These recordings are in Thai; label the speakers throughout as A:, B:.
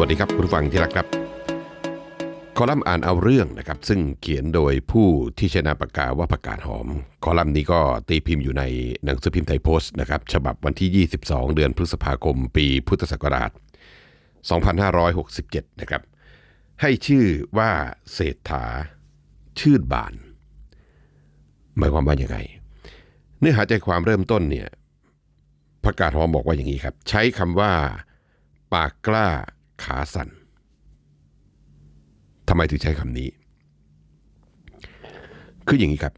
A: วัสดีครับคุณผู้ฟังที่รักครับคอลัมน์อ่านเอาเรื่องนะครับ ซึ่งเขียนโดยผู้ที่ชนะปากกาว่าประกาศหอม คอลัมน์นี้ก็ตีพิมพ์อยู่ในหนังสือพิมพ์ไทยโพสต์นะครับฉบับวันที่ 22 เดือนพฤษภาคม ปีพุทธศักราช 2567 นะครับ ให้ชื่อว่าเศรษฐา ชื่นบาน หมายความว่าอย่างไง เนื้อหาใจความเริ่มต้นเนี่ยประกาศหอมบอกว่าอย่างนี้ครับ ใช้คำว่า ปากกล้า ขาสั่นทำไมถึงใช้คำนี้ คืออย่างนี้ครับ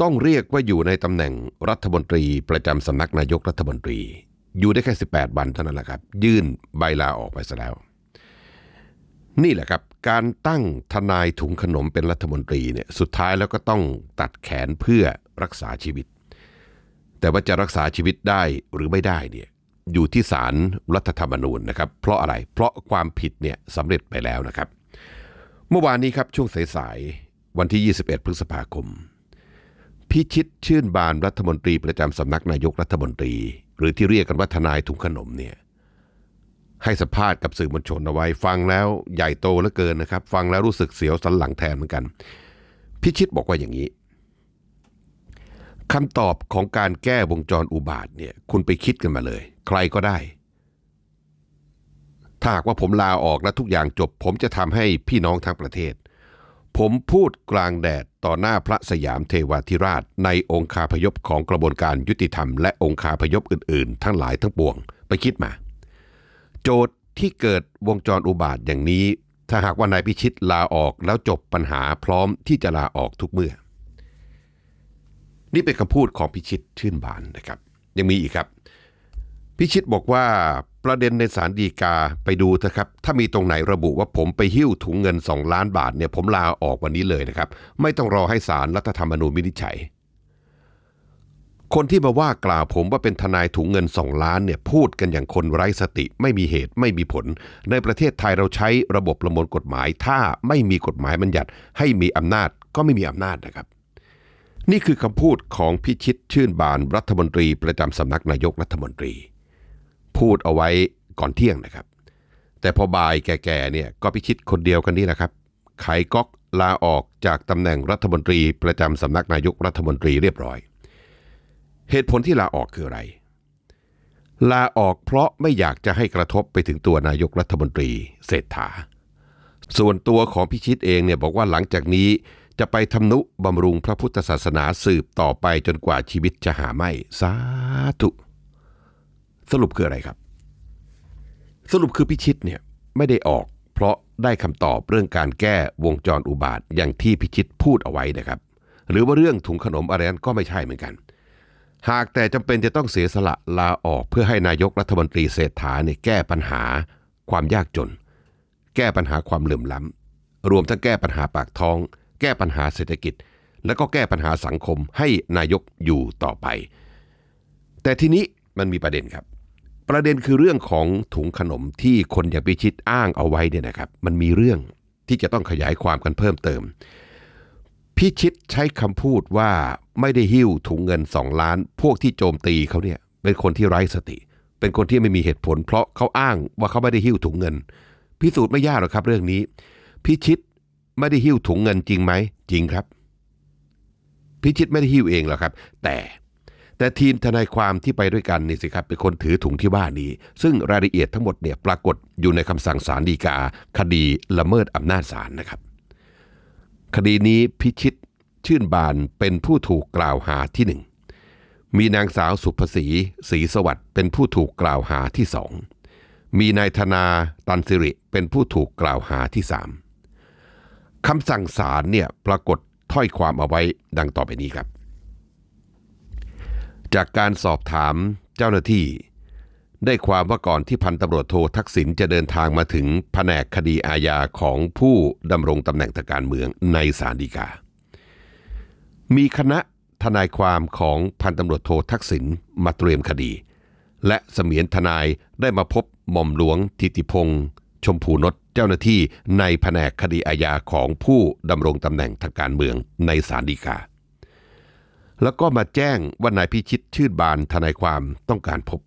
A: ต้องเรียกว่าอยู่ในตำแหน่งรัฐมนตรีประจำสำนักนายกรัฐมนตรี อยู่ได้แค่ 18 วันเท่านั้นแหละครับ ยื่นใบลาออกไปซะแล้ว นี่แหละครับ การตั้งทนายถุงขนมเป็นรัฐมนตรีเนี่ยสุดท้ายแล้วก็ต้องตัดแขนเพื่อรักษาชีวิต แต่ว่าจะรักษาชีวิตได้หรือไม่ได้เนี่ย อยู่ที่ศาลรัฐธรรมนูญนะครับ เพราะอะไรเพราะความผิดเนี่ยสำเร็จไปแล้วนะครับ เมื่อวานนี้ครับช่วงสายๆวันที่ 21 พฤษภาคม พิชิตชื่นบานรัฐมนตรีประจำสำนักนายกรัฐมนตรี หรือที่เรียกกันว่าทนายถุงขนมเนี่ยให้สัมภาษณ์กับสื่อมวลชนเอาไว้ ฟังแล้วใหญ่โตเหลือเกินนะครับ ฟังแล้วรู้สึกเสียวสันหลังแทนเหมือนกัน พิชิตบอกว่าอย่างนี้ คำตอบของการแก้วงจรอุบาทเนี่ยคุณไปคิดกันมาเลย ใครก็ได้ ถ้าหากว่าผมลาออกและทุกอย่างจบ ผมจะทำให้พี่น้องทั้งประเทศ ผมพูดกลางแดดต่อหน้าพระสยามเทวาธิราช ในองค์คาพยพของกระบวนการยุติธรรมและองค์คาพยพอื่นๆ ทั้งหลายทั้งปวง ไปคิดมา โจทย์ที่เกิดวงจรอุบาทอย่างนี้ ถ้าหากว่านายพิชิตลาออกแล้วจบปัญหาพร้อมที่จะลาออกทุกเมื่อ นี่เป็นคำพูดของพิชิตชื่นบานนะครับ ยังมีอีกครับ พิชิตบอกว่าประเด็นในสารดีกาไปดูเถอะครับ ถ้ามีตรงไหนระบุว่าผมไปหิ้วถุงเงิน 2 ล้านบาทเนี่ยผมลาออกวันนี้เลยนะครับ ไม่ต้องรอให้สารรัฐธรรมนูญวินิจฉัย คนที่มาว่ากล่าวผมว่าเป็นทนายถุงเงิน 2 ล้านเนี่ยพูดกันอย่างคนไร้สติ ไม่มีเหตุไม่มีผล ในประเทศไทยเราใช้ระบบประมวลกฎหมาย ถ้าไม่มีกฎหมายบัญญัติให้มีอำนาจก็ไม่มีอำนาจนะครับ นี่คือคำพูดของพิชิตชื่นบานรัฐมนตรีประจำสำนักนายกรัฐมนตรี พูดเอาไว้ก่อนเที่ยงนะครับ แต่พอบ่ายแก่ๆเนี่ยก็พิชิตคนเดียวกันนี่แหละครับไขก๊อกลาออกจากตำแหน่งรัฐมนตรีประจำสำนักนายกรัฐมนตรีเรียบร้อย เหตุผลที่ลาออกคืออะไร ลาออกเพราะไม่อยากจะให้กระทบไปถึงตัวนายกรัฐมนตรีเศรษฐา ส่วนตัวของพิชิตเองเนี่ยบอกว่าหลังจากนี้ จะไปทำนุบำรุงพระพุทธศาสนาสืบต่อไปจนกว่าชีวิตจะหาไม่ สาธุ สรุปคืออะไรครับ สรุปคือพิชิตเนี่ยไม่ได้ออก เพราะได้คำตอบเรื่องการแก้วงจรอุบาทอย่างที่พิชิตพูดเอาไว้นะครับ หรือว่าเรื่องถุงขนมอะไรนั้นก็ไม่ใช่เหมือนกัน หากแต่จำเป็นจะต้องเสียสละลาออกเพื่อให้นายกรัฐมนตรีเศรษฐาเนี่ยแก้ปัญหาความยากจน แก้ปัญหาความเหลื่อมล้ำรวมทั้งแก้ปัญหาปากท้อง แก้ปัญหาเศรษฐกิจ แล้วก็แก้ปัญหาสังคมให้นายกอยู่ต่อไป แต่ทีนี้มันมีประเด็นครับ ประเด็นคือเรื่องของถุงขนมที่คนอย่างพิชิตอ้างเอาไว้เนี่ยนะครับ มันมีเรื่องที่จะต้องขยายความกันเพิ่มเติม พิชิตใช้คำพูดว่าไม่ได้หิ้วถุงเงินสองล้าน พวกที่โจมตีเขาเนี่ยเป็นคนที่ไร้สติ เป็นคนที่ไม่มีเหตุผล เพราะเขาอ้างว่าเขาไม่ได้หิ้วถุงเงิน พิสูจน์ไม่ยากหรอกครับเรื่องนี้ พิชิต ไม่ได้หิ้วถุงเงินจริงไหมจริงครับ พิชิตไม่ได้หิ้วเองหรอกครับ แต่แต่ทีมทนายความที่ไปด้วยกันนี่สิครับเป็นคนถือถุงที่ว่านี้ ซึ่งรายละเอียดทั้งหมดเนี่ยปรากฏอยู่ในคำสั่งศาลฎีกา คดีละเมิดอำนาจศาลนะครับ คดีนี้พิชิตชื่นบานเป็นผู้ถูกกล่าวหาที่หนึ่งมีนางสาวสุภศรีศรีสวัสดิ์เป็นผู้ถูกกล่าวหาที่สองมีนายธนาตันสิริเป็นผู้ถูกกล่าวหาที่สาม คำสั่งศาลเนี่ยปรากฏถ้อยความเอาไว้ดังต่อไปนี้ครับ จากการสอบถามเจ้าหน้าที่ ได้ความว่าก่อนที่พันตำรวจโททักษิณจะเดินทางมาถึงแผนกคดีอาญาของผู้ดำรงตำแหน่งทางการเมืองในศาลฎีกา มีคณะทนายความของพันตำรวจโททักษิณมาเตรียมคดี และเสมียนทนายได้มาพบหม่อมหลวงทิติพงษ์ชมพูนช เจ้าหน้าที่ในแผนกคดีอาญาของผู้ดำรงตำแหน่งทางการเมืองในศาลฎีกา แล้วก็มาแจ้งว่านายพิชิตชื่นบานทนายความต้องการพบ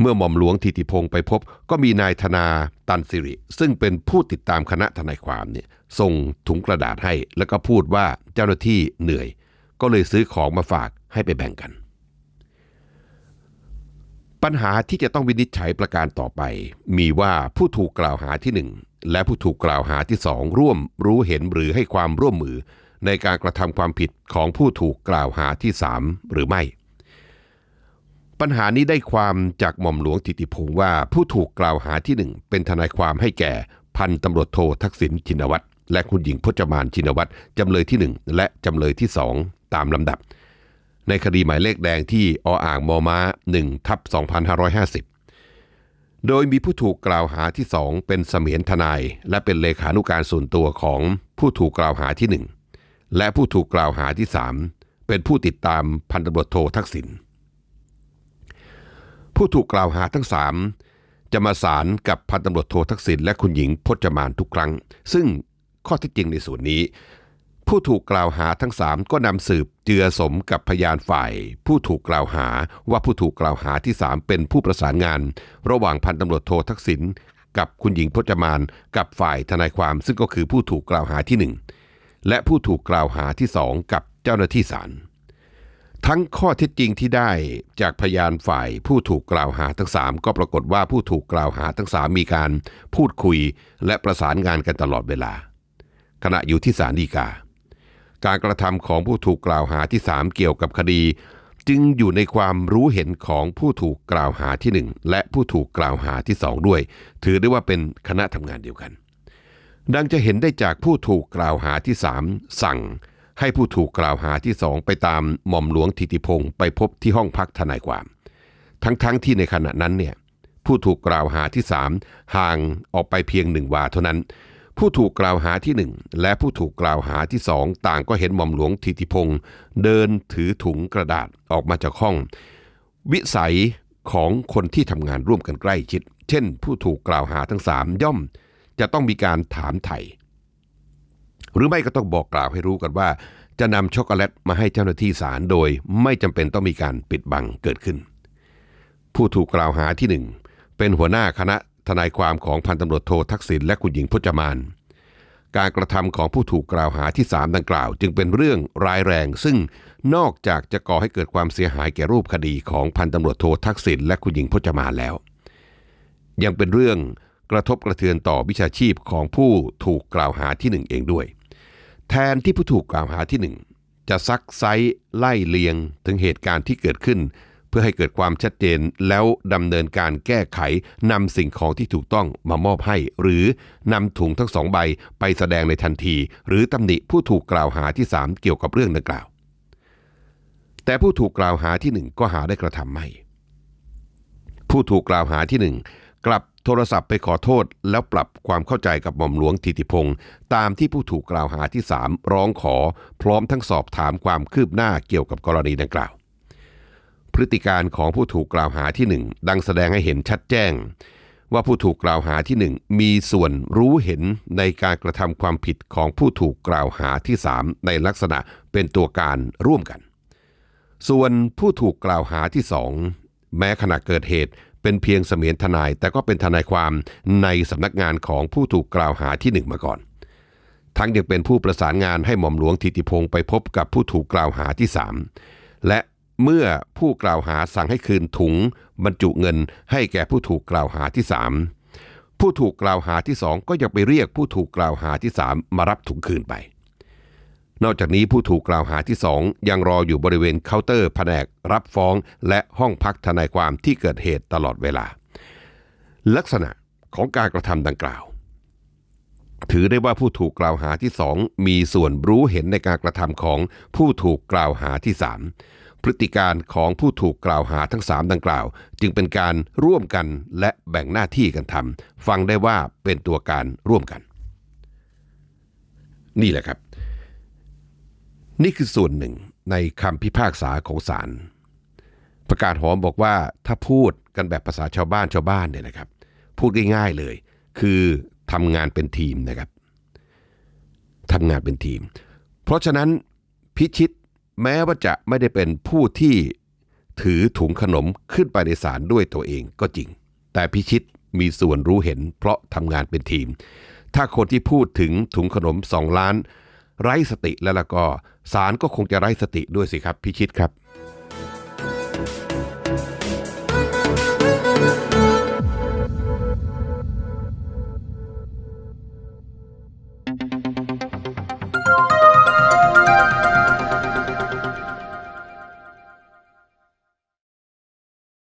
A: เมื่อหม่อมหลวงทิติพงศ์ไปพบ ก็มีนายธนาตันสิริ ซึ่งเป็นผู้ติดตามคณะทนายความเนี่ยส่งถุงกระดาษให้ แล้วก็พูดว่าเจ้าหน้าที่เหนื่อย ก็เลยซื้อของมาฝากให้ไปแบ่งกัน ปัญหาที่จะต้องวินิจฉัยประการต่อไป มีว่าผู้ถูกกล่าวหาที่หนึ่งและผู้ถูกกล่าวหาที่สองร่วมรู้เห็นหรือให้ความร่วมมือ ในการกระทำความผิดของผู้ถูกกล่าวหาที่สามหรือไม่ ปัญหานี้ได้ความจากหม่อมหลวงทิติพงศ์ว่าผู้ถูกกล่าวหาที่หนึ่งเป็นทนายความให้แก่พันตำรวจโททักษิณชินวัตรและคุณหญิงพจมานชินวัตรจำเลยที่หนึ่งและจำเลยที่สองตามลำดับ ในคดีหมายเลขแดงที่ออ่างมอม้า1ทับ2550 โดยมีผู้ถูกกล่าวหาที่สองเป็นเสมียนทนาย และเป็นเลขานุการส่วนตัวของผู้ถูกกล่าวหาที่หนึ่งและผู้ถูกกล่าวหาที่สามเป็นผู้ติดตามพันตำรวจโททักษิณผู้ถูกกล่าวหาทั้งสามจะมาสารกับพันตำรวจโททักษิณและคุณหญิงพจมานทุกครั้ง ซึ่งข้อเท็จจริงในส่วนนี้ ผู้ถูกกล่าวหาทั้งสามก็นำสืบเจือสมกับพยานฝ่าย ผู้ถูกกล่าวหาว่าผู้ถูกกล่าวหาที่สามเป็นผู้ประสานงาน ระหว่างพันตำรวจโททักษิณกับคุณหญิงพจมานกับฝ่ายทนายความซึ่งก็คือผู้ถูกกล่าวหาที่หนึ่งและผู้ถูกกล่าวหาที่สองกับเจ้าหน้าที่ศาลทั้งข้อเท็จจริงที่ได้จากพยานฝ่ายผู้ถูกกล่าวหาทั้งสามก็ปรากฏว่าผู้ถูกกล่าวหาทั้งสามมีการพูดคุยและประสานงานกันตลอดเวลา ขณะอยู่ที่ศาลฎีกา การกระทำของผู้ถูกกล่าวหาที่สามเกี่ยวกับคดี จึงอยู่ในความรู้เห็นของผู้ถูกกล่าวหาที่หนึ่งและผู้ถูกกล่าวหาที่สองด้วย ถือได้ว่าเป็นคณะทำงานเดียวกัน ดังจะเห็นได้จากผู้ถูกกล่าวหาที่สามสั่ง ให้ผู้ถูกกล่าวหาที่สองไปตามหม่อมหลวงทิติพงศ์ไปพบที่ห้องพักทนายความ ทั้งๆทที่ในขณะนั้นเนี่ยผู้ถูกกล่าวหาที่สามห่างออกไปเพียงหนึ่งวาเท่านั้น ผู้ถูกกล่าวหาที่หนึ่งและผู้ถูกกล่าวหาที่สองต่างก็เห็นหม่อมหลวงทิติพงศ์เดินถือถุงกระดาษออกมาจากห้อง วิสัยของคนที่ทำงานร่วมกันใกล้ชิด เช่น ผู้ถูกกล่าวหาทั้งสามย่อม จะต้องมีการถามไถ่หรือไม่ก็ต้องบอกกล่าวให้รู้กันว่า จะนำช็อกโกแลตมาให้เจ้าหน้าที่ศาลโดย ไม่จำเป็นต้องมีการปิดบังเกิดขึ้น ผู้ถูกกล่าวหาที่หนึ่งเป็นหัวหน้าคณะ ทนายความของพันตำรวจโททักษิณและคุณหญิงพจมาน การกระทำของผู้ถูกกล่าวหาที่สามดังกล่าว จึงเป็นเรื่องร้ายแรง ซึ่งนอกจากจะก่อให้เกิดความเสียหายแก่รูปคดีของพันตำรวจโททักษิณและคุณหญิงพจมานแล้ว ยังเป็นเรื่องกระทบกระเทือนต่อวิชาชีพของผู้ถูกกล่าวหาที่หนึ่งเองด้วย แทนที่ผู้ถูกกล่าวหาที่หนึ่งจะซักไซไล่เลียงถึงเหตุการณ์ที่เกิดขึ้น เพื่อให้เกิดความชัดเจนแล้วดำเนินการแก้ไขนำสิ่งของที่ถูกต้องมามอบให้ หรือนำถุงทั้งสองใบไปแสดงในทันที หรือตำหนิผู้ถูกกล่าวหาที่สามเกี่ยวกับเรื่องดังกล่าว แต่ผู้ถูกกล่าวหาที่หนึ่งก็หาได้กระทำไม่ ผู้ถูกกล่าวหาที่หนึ่งกลับโทรศัพท์ไปขอโทษแล้วปรับความเข้าใจกับหม่อมหลวงทิติพงศ์ตามที่ผู้ถูกกล่าวหาที่สามร้องขอ พร้อมทั้งสอบถามความคืบหน้าเกี่ยวกับกรณีดังกล่าว ฤติการของผู้ถูกกล่าวหาที่หนึ่งดังแสดงให้เห็นชัดแจ้ง ว่าผู้ถูกกล่าวหาที่หนึ่งมีส่วนรู้เห็นในการกระทำความผิดของผู้ถูกกล่าวหาที่สามในลักษณะเป็นตัวการร่วมกัน ส่วนผู้ถูกกล่าวหาที่สองแม้ขณะเกิดเหตุเป็นเพียงเสมียนทนาย แต่ก็เป็นทนายความในสำนักงานของผู้ถูกกล่าวหาที่หนึ่งมาก่อน ทั้งยังเป็นผู้ประสานงานให้หม่อมหลวงทิติพงศ์ไปพบกับผู้ถูกกล่าวหาที่สามและ เมื่อผู้กล่าวหาสั่งให้คืนถุง บรรจุเงินให้แก่ผู้ถูกกล่าวหาที่สามผู้ถูกกล่าวหาที่สองก็ยังไปเรียกผู้ถูกกล่าวหาที่สามมารับถุงคืนไป นอกจากนี้ผู้ถูกกล่าวหาที่สองยังรออยู่บริเวณเคาน์เตอร์แผนกรับฟ้องและห้องพักทนายความที่เกิดเหตุตลอดเวลา ลักษณะของการกระทำดังกล่าวถือได้ว่าผู้ถูกกล่าวหาที่สองมีส่วนรู้เห็นในการกระทำของผู้ถูกกล่าวหาที่สาม พฤติการของผู้ถูกกล่าวหาทั้งสามดังกล่าว จึงเป็นการร่วมกันและแบ่งหน้าที่กันทำฟังได้ว่าเป็นตัวการร่วมกัน นี่แหละครับ นี่คือส่วนหนึ่งในคำพิพากษาของศาลประกาศหอมบอกว่าถ้าพูดกันแบบภาษาชาวบ้านชาวบ้านเนี่ยนะครับ พูดง่ายๆเลย คือทำงานเป็นทีมนะครับทำงานเป็นทีม เพราะฉะนั้นพิชิต แม้ว่าจะไม่ได้เป็นผู้ที่ถือถุงขนมขึ้นไปในศาลด้วยตัวเองก็จริง แต่พิชิตมีส่วนรู้เห็นเพราะทำงานเป็นทีม ถ้าคนที่พูดถึงถุงขนมสองล้าน ไร้สติแล้วล่ะก็ศาลก็คงจะไร้สติด้วยสิครับพิชิตครับ